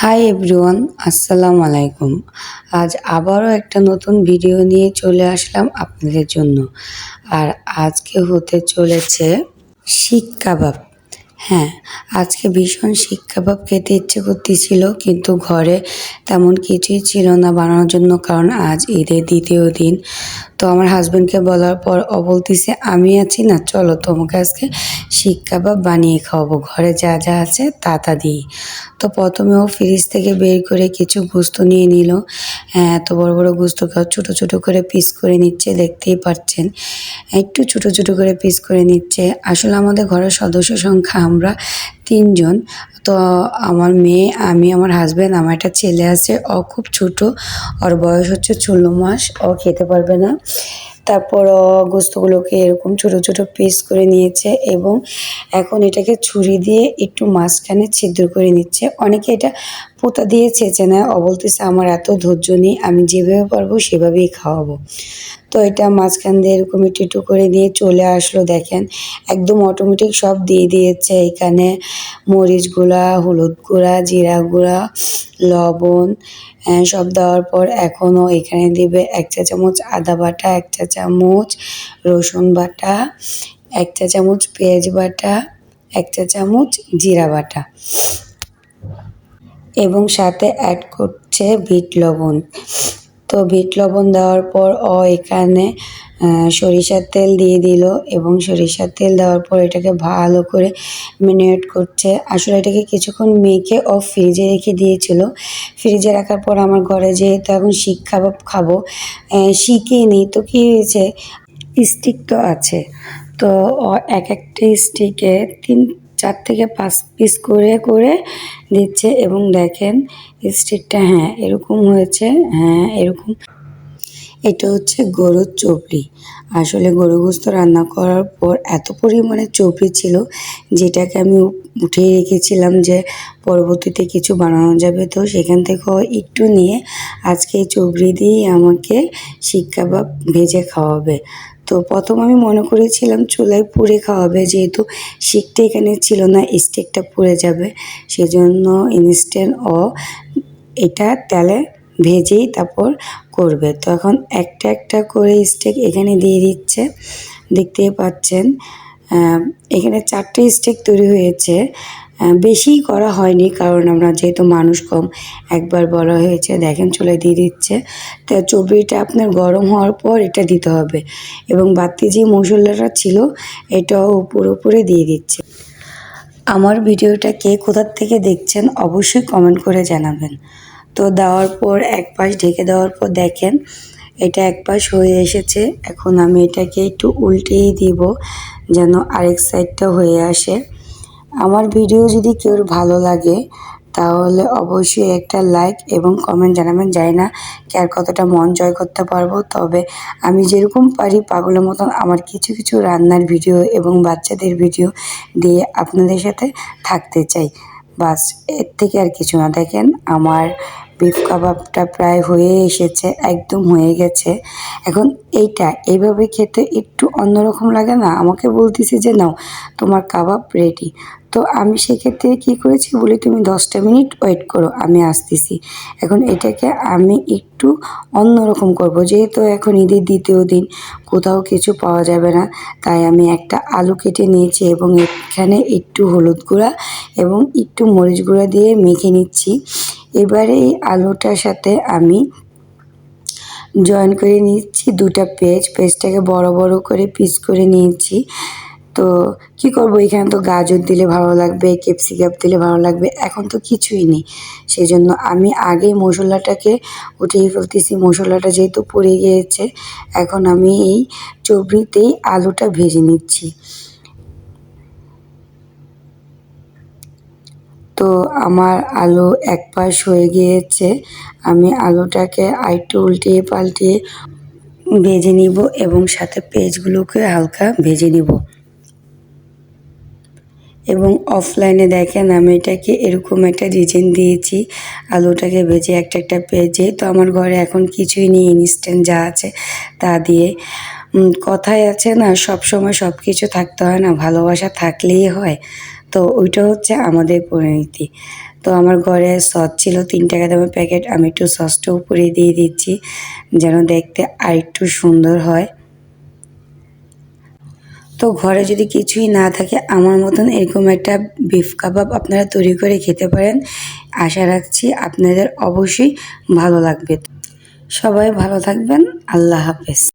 Hi everyone আসসালামু আলাইকুম। আজ আবারও একটা নতুন ভিডিও নিয়ে চলে আসলাম আপনাদের জন্য। আর আজকে হতে চলেছে শিক কাবাব হ্যাঁ আজকে ভীষণ শিক কাবাব খেতে ইচ্ছে করতেছিল, কিন্তু ঘরে তেমন কিছুই ছিল না বানানোর জন্য, কারণ আজ ঈদের দ্বিতীয় দিন। তো আমার হাজব্যান্ডকে বলার পর ও বলতেছে, আমি আছি না, চলো তোমাকে আজকে শিক কাবাব বানিয়ে খাওয়াবো। ঘরে যা যা আছে তা তা দিই। তো প্রথমে ও ফ্রিজ থেকে বের করে কিছু গোস্ত নিয়ে নিল। হ্যাঁ এত বড় বড় গোস্ত ছোটো ছোটো করে পিস করে নিচ্ছে, দেখতেই পাচ্ছেন। একটু ছোটো ছোটো করে পিস করে নিচ্ছে। আসলে আমাদের ঘরের সদস্য সংখ্যা আমরা তিনজন। তো আমার মেয়ে, আমি, আমার হাজব্যান্ড আমার একটা ছেলে আছে। ও খুব ছোট। ওর বয়স হচ্ছে ষোলো মাস। ও খেতে পারবে না। তারপর গোস্তগুলোকে এরকম ছোট ছোট পিস করে নিয়েছে এবং এখন এটাকে ছুরি দিয়ে একটু মাঝখানে ছিদ্র করে নিচ্ছে। অনেকে এটা পোতা দিয়ে ছেঁচে নেয়। ও বলতেছে, আমার এত ধৈর্য নেই, আমি যেভাবে পারব সেভাবেই খাওয়াবো। তো এটা মাঝখান দিয়ে এরকম একটু একটু করে নিয়ে চলে আসলো, দেখেন। একদম অটোমেটিক সব দিয়ে দিয়েছে এখানে। মরিচ গুঁড়া, হলুদ গুঁড়া, জিরা গুঁড়া, লবণ সব দেওয়ার পর এখনও এখানে দেবে এক চা চামচ আদা বাটা, এক চা চামচ রসুন বাটা, এক চা চামচ পেঁয়াজ বাটা, এক চা চামচ জিরা বাটা। এবং সাথে অ্যাড করছে বিট লবণ। তো বিট লবণ দেওয়ার পর অ এখানে সরিষার তেল দিয়ে দিল এবং সরিষার তেল দেওয়ার পর এটাকে ভালো করে ম্যারিনেট করছে। আসলে এটাকে কিছুক্ষণ মেখে ও ফ্রিজে রেখে দিয়েছিল। ফ্রিজে রাখার পর আমার ঘরে যেহেতু এখন শিক কাবাব খাব নিই তো কী হয়েছে? স্টিক তো আছে। তো এক একটা স্টিকে তিন, চার থেকে পাঁচ পিস করে করে দিচ্ছে এবং দেখেন স্টিকটা হ্যাঁ এরকম হয়েছে হ্যাঁ এরকম। এটা হচ্ছে গরুর চবড়ি আসলে গরু রান্না করার পর এত পরিমাণে চবড়ি ছিল যেটাকে আমি উঠিয়ে রেখেছিলাম যে পরবর্তীতে কিছু বানানো যাবে। তো সেখান থেকেও একটু নিয়ে আজকে এই চবড়ি দিয়েই আমাকে শিক্ষা বা ভেজে খাওয়াবে। তো প্রথম আমি মনে করেছিলাম চুলায় পুড়ে খাওয়াবে, যেহেতু শিকটা এখানে ছিল না, স্টিকটা পুড়ে যাবে। সেজন্য ইনস্ট্যান্ট ও এটা তেলে ভেজেই তারপর করবে। তো এখন একটা একটা করে স্টেক এখানে দিয়ে দিচ্ছে। দেখতেই পাচ্ছেন এখানে চারটে স্টেক তৈরি হয়েছে। বেশি করা হয়নি কারণ আমরা যেহেতু মানুষ কম, একবার বলা হয়েছে, দেখেন চলে দিয়ে দিচ্ছে। তো চবড়িটা আপনার গরম হওয়ার পর এটা দিতে হবে। এবং বাড়তি যে মশলাটা ছিল, এটাও উপরে উপরে দিয়ে দিচ্ছে। আমার ভিডিওটা কে কোথার থেকে দেখছেন, অবশ্যই কমেন্ট করে জানাবেন। তো দেওয়ার পর, এক পাশ ঢেকে দেওয়ার পর দেখেন, এটা এক পাশ হয়ে এসেছে। এখন আমি এটাকে একটু উল্টেই দিব যেন আরেক সাইডটা হয়ে আসে। আমার ভিডিও যদি কেউ ভালো লাগে, তাহলে অবশ্যই একটা লাইক এবং কমেন্ট জানাবেন। জানি না কে আর কতটা মন জয় করতে পারব, তবে আমি যেরকম পারি পাগলের মতন আমার কিছু কিছু রান্নার ভিডিও এবং বাচ্চাদের ভিডিও দিয়ে আপনাদের সাথে থাকতে চাই। বাসের থেকে আর কিছু না। দেখেন আমার বিফ কাবাবটা প্রায় হয়ে এসেছে, একদম হয়ে গেছে। এখন এইটা, এইভাবে খেতে একটু অন্যরকম লাগে না? আমাকে বলতেছে যে, নাও, তোমার কাবাব রেডি তো আমি সেক্ষেত্রে কী করেছি, বলি, তুমি দশটা মিনিট ওয়েট করো, আমি আসতেছি। এখন এটাকে আমি একটু অন্যরকম করব, যেহেতু এখন ঈদের দ্বিতীয় দিন, কোথাও কিছু পাওয়া যাবে না। তাই আমি একটা আলু কেটে নিয়েছি এবং এখানে একটু হলুদ গুঁড়া এবং একটু মরিচ গুঁড়া দিয়ে মেখে নিচ্ছি। এবারে এই আলুটার সাথে আমি জয়েন করে নিচ্ছি। দুটা পেজ পেজটাকে বড় বড় করে পিস করে নিয়েছি। তো কি করব? এখানে তো গাজর দিলে ভালো লাগবে ক্যাপসিকাম দিলে ভালো লাগবে। এখন তো কিছুই নেই। সেই জন্য আমি আগে মশলাটাকে উঠিয়ে ফেলতেছি। মশলাটা যেহেতু পড়ে গিয়েছে, এখন আমি এই চবড়িতেই আলুটা ভেজে নিচ্ছি। তো আমার আলু এক পাশ হয়ে গিয়েছে। আমি আলুটাকে আরেকটু উল্টিয়ে পাল্টিয়ে ভেজে নিব এবং সাথে পেজগুলোকে হালকা ভেজে নিব। এবং অফলাইনে দেখেন, আমি এটাকে এরকম একটা ডিজাইন দিয়েছি। আলুটাকে ভেজে একটা একটা পেঁয়াজে তো আমার ঘরে এখন কিছুই নেই ইনস্ট্যান্ট যা আছে তা দিয়ে। কথায় আছে না সব সময় সব কিছু থাকতে হয় না, ভালোবাসা থাকলেই হয়। তো ওইটা হচ্ছে আমাদের পরিণতি। তো আমার ঘরে সস ছিল তিন টাকা দামের প্যাকেট, আমি একটু সসটা উপরে দিয়ে দিচ্ছি, যেন দেখতে আরেকটু সুন্দর হয়। তো ঘরে যদি কিছুই না থাকে, আমার মতন এরকম একটা বিফ কাবাব আপনারা তৈরি করে খেতে পারেন। আশা রাখছি আপনাদের অবশ্যই ভালো লাগবে। সবাই ভালো থাকবেন, আল্লাহ হাফেজ।